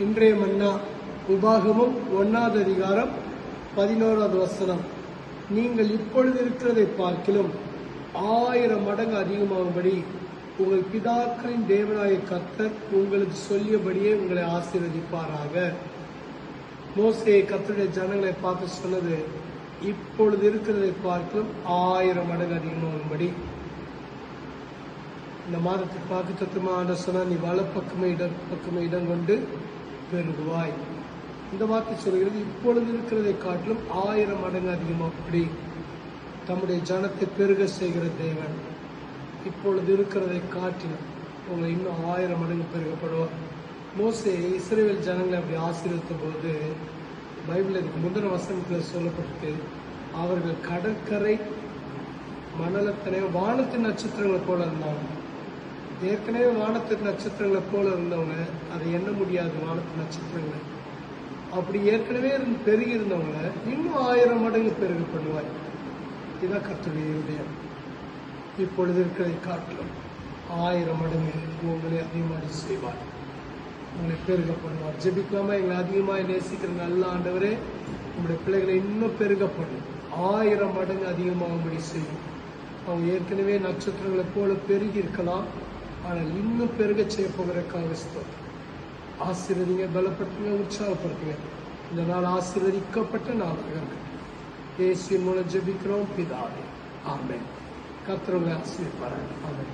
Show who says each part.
Speaker 1: இன்றைய மன்னா உபாகமும் ஒன்னாவது அதிகாரம் பதினோராவது வசனம். நீங்கள் இப்பொழுது இருக்கிறதை பார்க்கிலும் ஆயிரம் மடங்கு அதிகமாகும்படி உங்கள் பிதாக்களின் தேவனாய கத்தர் உங்களுக்கு சொல்லியபடியே உங்களை ஆசீர்வதிப்பாராக. மோசே கத்தருடைய ஜனங்களை பார்த்து சொன்னது இப்பொழுது இருக்கிறதை பார்க்கலும் ஆயிரம் மடங்கு அதிகமாகும்படி. இந்த மாதத்தை பார்த்து தத்துமா ஆண்ட சொன்னால் நீ வலப்பக்கமே இடம் பக்கமே இடம் கொண்டு பெருகுவாய் இந்த வார்த்தை சொல்கிறது இப்பொழுது இருக்கிறதை காட்டிலும் ஆயிரம் மடங்கு அதிகமாகப்படி தம்முடைய ஜனத்தை பெருக செய்கிற தேவன் இப்பொழுது இருக்கிறதை காட்டிலும் உங்களை இன்னும் ஆயிரம் மடங்கு பெருகப்படுவார். மோசே இஸ்ரேல் ஜனங்களை அப்படி ஆசீர்வித்த போது பைபிள் இதுக்கு முந்தின வசனத்தில் சொல்லப்பட்டு அவர்கள் கடற்கரை மணலத்தினை வானத்தின் நட்சத்திரங்களை போல இருந்தாங்க ஏற்கனவே வானத்து நட்சத்திரங்களை போல இருந்தவங்க அதை எண்ண முடியாது வானத்து நட்சத்திரங்களை. அப்படி ஏற்கனவே இருந்து பெருகி இருந்தவங்க இன்னும் ஆயிரம் மடங்கு பெருகு பண்ணுவார் இதான் கர்த்தருடைய இப்பொழுது இருக்கிறதை காட்டிலும் ஆயிரம் மடங்கு உங்களை அதிகமாக செய்வார். உங்களை பெருக பண்ணுவார். ஜெபிக்காம எங்களை அதிகமாக நேசிக்கிற நல்ல ஆண்டவரே உங்களுடைய பிள்ளைகளை இன்னும் பெருக பண்ணும் ஆயிரம் மடங்கு அதிகமாகும்படி செய்யும். அவங்க ஏற்கனவே நட்சத்திரங்களை போல பெருகி இருக்கலாம். ஆனால் இன்னும் பெருக செய்ய போகிறதுக்காக ஆசீர்வதிங்க பலப்படுத்துங்க உற்சாகப்படுத்துங்க. இந்த நாள் ஆசீர்வதிக்கப்பட்ட நாளாக இருக்கட்டும். இயேசுவின் மூலம் ஜெபிக்கிறோம் பிதாவே. ஆமே கர்த்தர் உங்களை ஆமே